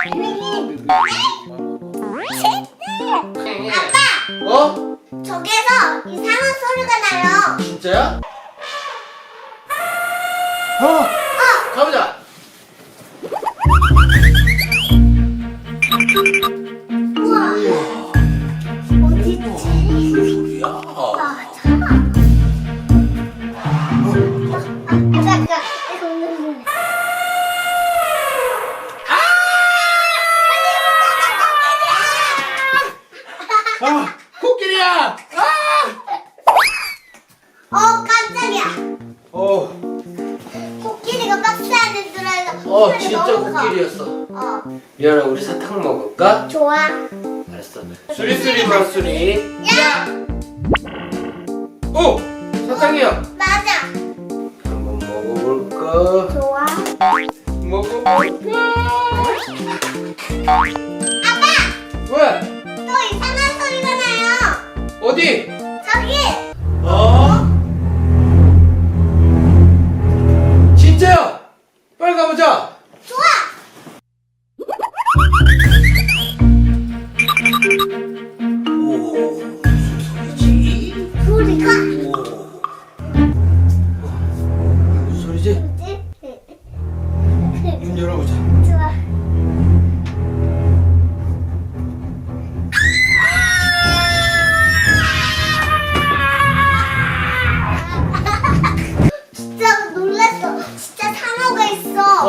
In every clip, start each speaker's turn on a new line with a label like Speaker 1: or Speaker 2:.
Speaker 1: 아빠!
Speaker 2: 어?
Speaker 1: 저기에서 이상한 소리가 나요.
Speaker 2: 진짜야? 어! 가보자. 코끼리야!
Speaker 1: 어 깜짝이야.
Speaker 2: 어,
Speaker 1: 코끼리가 박스 안에 들어있어.
Speaker 2: 어, 진짜. 코끼리였어.
Speaker 1: 어
Speaker 2: 미안해, 우리 사탕 먹을까?
Speaker 1: 좋아.
Speaker 2: 알았어. 수리수리 마수리.
Speaker 1: 야
Speaker 2: 오! 사탕이야.
Speaker 1: 맞아.
Speaker 2: 한번 먹어볼까?
Speaker 1: 좋아.
Speaker 2: 먹어볼까?
Speaker 1: 아빠
Speaker 2: 왜? 어디?
Speaker 1: 저기.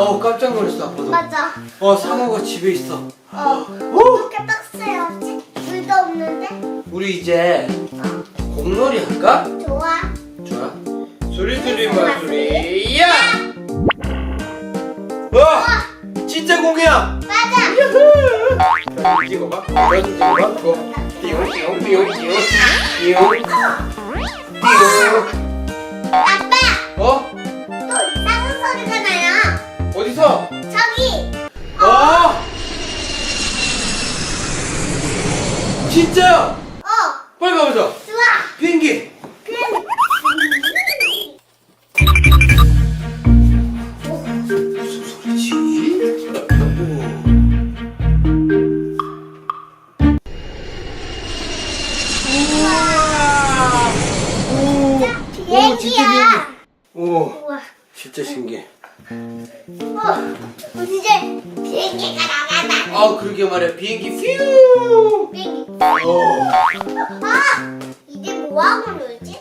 Speaker 2: 어. 어, 깜짝 놀랐어, 아빠도.
Speaker 1: 맞아.
Speaker 2: 어, 상어가 집에 있어.
Speaker 1: 어.
Speaker 2: 오!
Speaker 1: 이렇게 박스요. 물도 없는데?
Speaker 2: 우리 이제 공놀이 할까?
Speaker 1: 좋아.
Speaker 2: 좋아. 수리수리 마수리, 야! 와! 진짜 공이야!
Speaker 1: 맞아.
Speaker 2: 자, 찍어봐. 이거 찍어봐. 띠용, 띠용, 띠용, 띠용, 띠용, 띠용. 진짜야!
Speaker 1: 어.
Speaker 2: 빨리 가보자.
Speaker 1: 좋아.
Speaker 2: 비행기.
Speaker 1: 그럼.
Speaker 2: 무슨 소리지? 우와! 오! 오, 진짜.
Speaker 1: 비행기.
Speaker 2: 오,
Speaker 1: 우와.
Speaker 2: 진짜 신기해.
Speaker 1: 어. 이제 비행기가 나간다.
Speaker 2: 아, 그러게 말이야. 비행기 퓨!
Speaker 1: 비행기.
Speaker 2: 오.
Speaker 1: 아! 이제 뭐하고 놀지?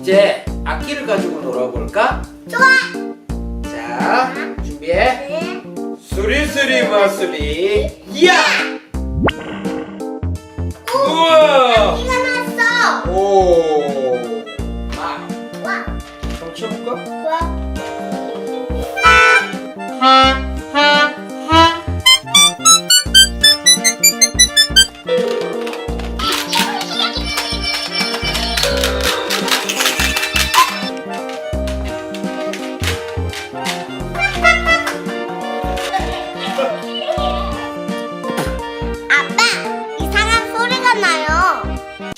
Speaker 2: 이제 악기를 가지고 놀아볼까?
Speaker 1: 좋아.
Speaker 2: 자, 준비해.
Speaker 1: 네.
Speaker 2: 수리수리 마수리, 야!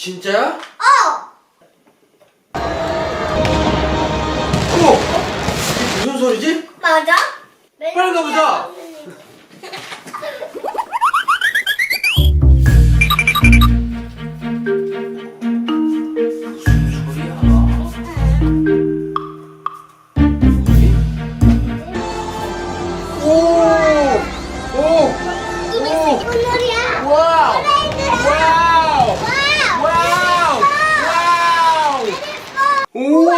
Speaker 2: 진짜야?
Speaker 1: 어!
Speaker 2: 어머! 이게 무슨 소리지?
Speaker 1: 맞아?
Speaker 2: 빨리 가보자. 우